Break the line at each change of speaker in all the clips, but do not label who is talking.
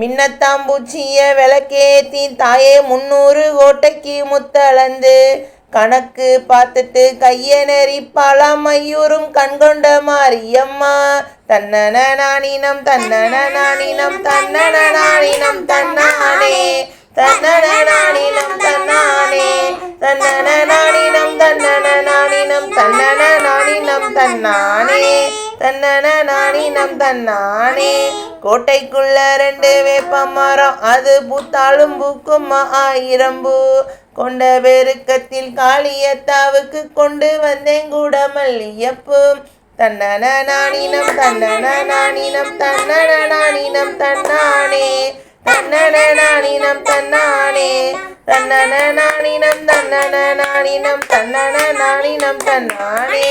மின்னத்தாம்பூச்சிய விளக்கேத்தி தாயே முன்னூறு கோட்டைக்கு முத்தளந்து. கணக்கு பார்த்துட்டு கைய நெறிப்பாளாம் ஐயூரும் கண்கொண்ட மாரியம்மா. தன்னன நானினம் தன்னன நானினம் தன்னன நானினம் தன்னானே. தன்னன நானினம் தன்னானே. தன்னன நானினம் தன்னன நானினம் தன்னன நானினம் தன்னானே. தன்னன நானினம் தன்னானே கோட்டைக்குள்ள ரெண்டு வேப்ப மரம் அது பூத்தாலும் பூக்கும் ஆயிரம் பூ கொண்ட பெருக்கத்தில் காளியத்தாவுக்கு கொண்டு வந்தேன் கூட மல்லியப்பு தன்னன நானினம் தன்னன நானினம் தன்னன நானினம் தன்னானே. தன்னன நானினம் தன்னானே. தன்னன நானினம் தன்னன நானினம் தன்னன நானினம் தன்னானே.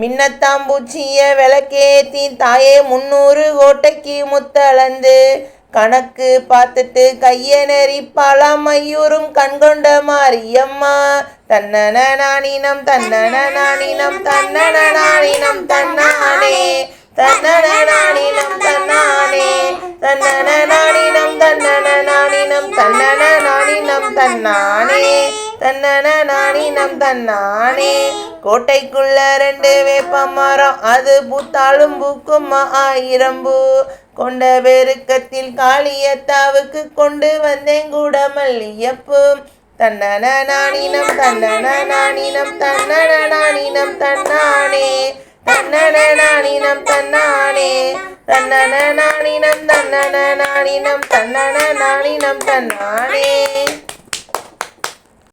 மின்னத்தாம்பூச்சிய விளக்கேத்தி தாயே முன்னூறு கோட்டைக்கு முத்தளந்து. கணக்கு பார்த்துட்டு கைய நெறிப்பாளாம் ஐயூரும் கண்கொண்ட மாரியம்மா. தன்னன நானினம் தன்னன நானினம் தன்னன நானினம் தன்னானே. தன்னன நானினம் தன்னானே. தன்னன நானினம் தன்னன நானினம் தன்னன நானினம் தன்னானே. தன்னன நானினம் தன்னானே கோட்டைக்குள்ள ரெண்டு வேப்ப மரம் அது பூத்தாலும் பூக்கும் ஆயிரம் பூ கொண்ட பெருக்கத்தில் காளியத்தாவுக்கு கொண்டு வந்தேன் கூட மல்லியப்பு தன்னன நானினம் தன்னன நானினம் தன்னன நானினம் தன்னானே தன்னன நானினம் தன்னானே தன்னன நானினம் தன்னன நானினம் தன்னன நானினம் தன்னானே